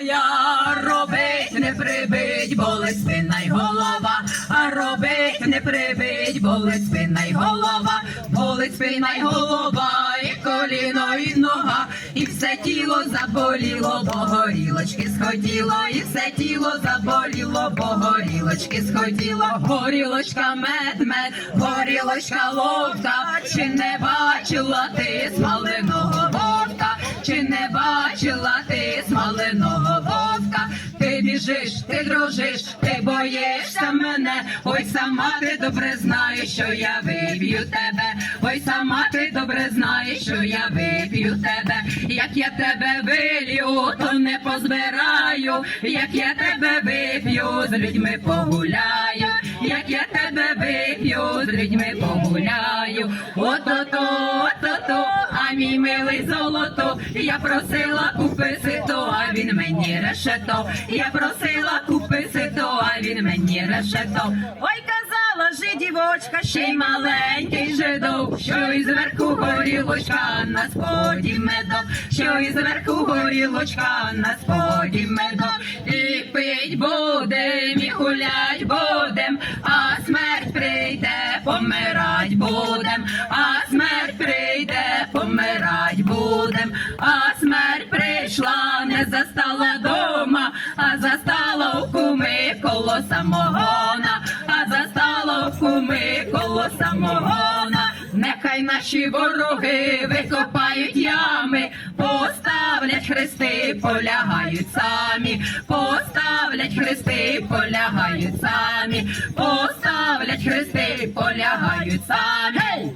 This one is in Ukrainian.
Я робить не прибить, болить спина й голова, а робить не прибить, болить спина й голова, болить спина й голова, і коліно, і нога, і все тіло заболіло, бо горілочки сходіло, і все тіло заболіло, бо горілочки сходіло, горілочка мед, мед, горілочка ловка, чи не бачила ти смаленого вовка, чи не бачила ти смаленого біжиш, ти дрожиш, ти боїшся мене, ой сама ти добре знаєш, що я виб'ю тебе, ой сама ти добре знаєш, що я виб'ю тебе, як я тебе вилью, то не позбираю, як я тебе вип'ю, з людьми погуляю, я тебе вип'ю, з людьми погуляю, ото-то, ото-то, а мій милий золото, я просила купи сито, а він мені решето, я просила купи сито, а він мені решето. Ой, казала же дівочка, ще й маленький жидок, що із верху горілочка, на споді медок, що із верху горілочка, на споді медок, і пить будем, і гулять будем, будем, а смерть прийде, помирать будем, а смерть прийшла, не застала дома, а застала у куми коло самогона, а застала у куми коло самогона. Нехай наші вороги викопають хрести, полягають самі, поставлять хрести, полягають самі, поставлять хрести, полягають самі.